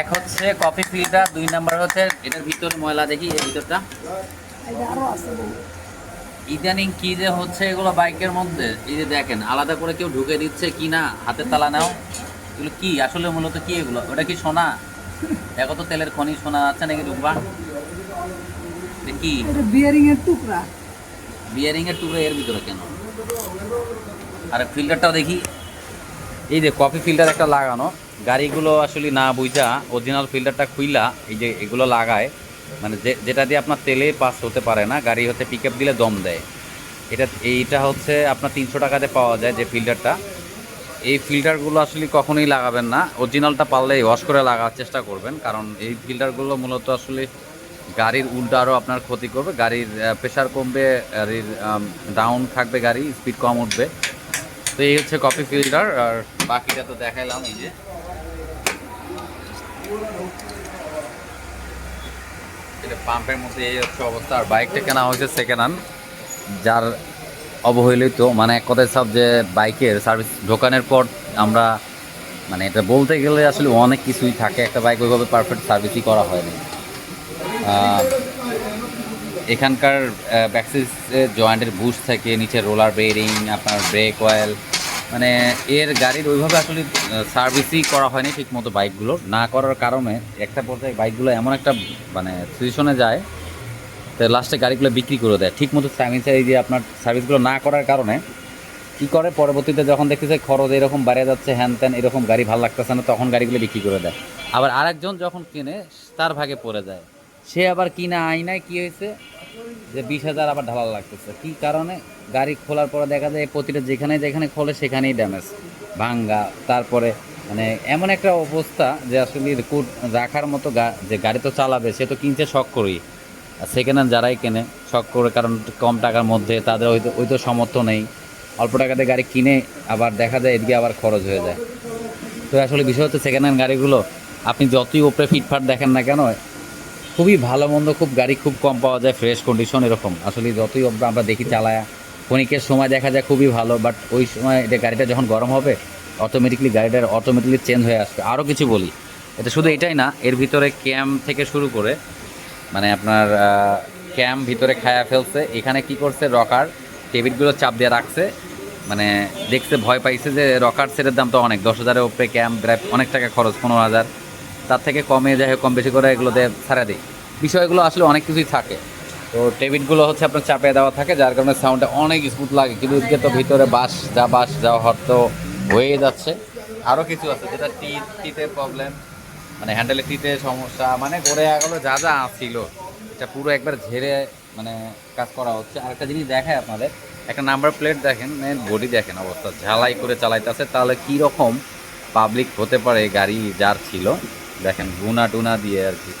এক হচ্ছে coffee filter দুই নাম্বার হচ্ছে এটার ভিতরে ময়লা দেখি এর ভিতরটা। ইদানিং কি যে হচ্ছে এগুলো বাইকের মধ্যে এই যে দেখেন আলাদা করে কেউ ঢুকে দিচ্ছে কি না হাতের তালা নাও। এগুলো কি? আসলে মূলত কি এগুলো? ওটা কি সোনা? দেখো তো তেলের খনি সোনা আছে নাকি ঢুকবা কি? বিয়ারিং এর টুকরা। বিয়ারিং এর টুকরো এর ভিতরে কেন? আর ফিল্টারটাও দেখি। এই যে কফি ফিল্টার একটা লাগানো। গাড়িগুলো আসলে না বুঝা অরিজিনাল ফিল্টারটা খুইলা, এই যে এগুলো লাগায় মানে যেটা দিয়ে আপনার তেলে পাস হতে পারে না, গাড়ি হচ্ছে পিক দিলে দম দেয়। এটা এইটা হচ্ছে আপনার তিনশো টাকাতে পাওয়া যায় যে ফিল্টারটা এই ফিল্টারগুলো আসলে কখনোই লাগাবেন না। অরিজিনালটা পারলে ওয়াশ করে লাগার চেষ্টা করবেন, কারণ এই ফিল্টারগুলো মূলত আসলে গাড়ির উল্টা আরও আপনার ক্ষতি করবে। গাড়ির প্রেশার কমবে, গাড়ির ডাউন থাকবে গাড়ি স্পিড কম উঠবে। তো এই হচ্ছে কপি ফিল্টার আর বাকিটা তো দেখাইলাম, এই যে। এটা পাম্পের মধ্যে এই হচ্ছে অবস্থা। আর বাইকটা কেনা হয়েছে সেকেন্ড হ্যান্ড যার অবহেলিত মানে এক কথায় সব যে বাইকের সার্ভিস ঢোকানোর পর আমরা মানে এটা বলতে গেলে আসলে অনেক কিছুই থাকে। একটা বাইক ওইভাবে পারফেক্ট সার্ভিসই করা হয়নি। এখানকার ব্যাকসিস জয়েন্টের বুশ থেকে, নিচে রোলার বেরিং আপনার ব্রেক অয়েল মানে এর গাড়ির ওইভাবে আসলে সার্ভিসই করা হয়নি ঠিক মতো বাইকগুলোর। না করার কারণে একটা পর্যায়ে বাইকগুলো এমন একটা মানে সিচুয়েশনে যায়, তো লাস্টে গাড়িগুলো বিক্রি করে দেয়। ঠিক মতো সার্ভিস এই যে আপনার সার্ভিসগুলো না করার কারণে কী করে? পরবর্তীতে যখন দেখতেছে খরচ এরকম বাড়িয়ে যাচ্ছে, হ্যান ত্যান এরকম গাড়ি ভালো লাগতেছে না, তখন গাড়িগুলো বিক্রি করে দেয়। আবার আরেকজন যখন কিনে, তার ভাগে পড়ে যায়। সে আবার কিনা আইনায় কি হয়েছে? যে বিশ হাজার আবার ঢালা লাগতেছে। কি কারণে? গাড়ি খোলার পরে দেখা যায় প্রতিটা যেখানে যেখানে খোলে সেখানেই ড্যামেজ ভাঙ্গা, তারপরে মানে এমন একটা অবস্থা যে আসলে কোট রাখার মতো যে গাড়ি তো চালাবে, সে তো কিনছে শখ করেই। আর সেকেন্ড হ্যান্ড যারাই কেনে, শখ করে, কারণ কম টাকার মধ্যে তাদের ওই তো ওই তো সামর্থ্য নেই। অল্প টাকাতে গাড়ি কিনে আবার দেখা যায় এদিকে আবার খরচ হয়ে যায়। তো আসলে বিষয় হচ্ছে সেকেন্ড হ্যান্ড গাড়িগুলো, আপনি যতই ওপরে ফিটফাট দেখেন না কেন খুবই ভালো মন্দ, খুব গাড়ি খুব কম পাওয়া যায় ফ্রেশ কন্ডিশন এরকম। আসলে যতই আমরা- দেখি চালায়া, ক্ষণিকের সময় দেখা যায় খুবই ভালো বাট ওই সময় এটা গাড়িটা যখন গরম হবে অটোমেটিকলি গাড়িটার অটোমেটিকলি চেঞ্জ হয়ে আসবে। আরও কিছু বলি। এটা শুধু এটাই না, এর ভিতরে ক্যাম থেকে শুরু করে মানে আপনার ক্যাম ভিতরে খায়া ফেলছে। এখানে কি করছে রকার টেবিলগুলো চাপ দিয়ে রাখছে। মানে দেখছে, ভয় পাইছে যে রকার সেটের দাম তো অনেক। দশ হাজারের উপরে ক্যাম প্রায় অনেক টাকা খরচ, পনেরো হাজার। তার থেকে কমে, যাই হোক, কম বেশি করে এগুলো দিয়ে ছাড়া দিই। বিষয়গুলো আসলে অনেক কিছুই থাকে। তো টেবিলগুলো হচ্ছে আপনার চাপে দেওয়া থাকে, যার কারণে সাউন্ডটা অনেক স্মুথ লাগে। কিন্তু এদিকে তো ভিতরে বাস, যা বাস, যা হট হয়ে যাচ্ছে। আরও কিছু আছে, যেটা টি, টিতে প্রবলেম মানে হ্যান্ডেলের টিতে সমস্যা মানে গড়ে গেলো যা যা ছিল এটা পুরো একবার ঝেড়ে মানে কাজ করা হচ্ছে। আর একটা জিনিস দেখায় আপনাদের, একটা নাম্বার প্লেট দেখেন মেন বডি দেখেন অবস্থা। ঝালাই করে চালাইতেছে, তাহলে কীরকম পাবলিক হতে পারে গাড়ি যার ছিল। দেখেন গুনা টুনা দিয়ে আর কি।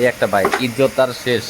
এই একটা বাইক ইজ্জত তার শেষ।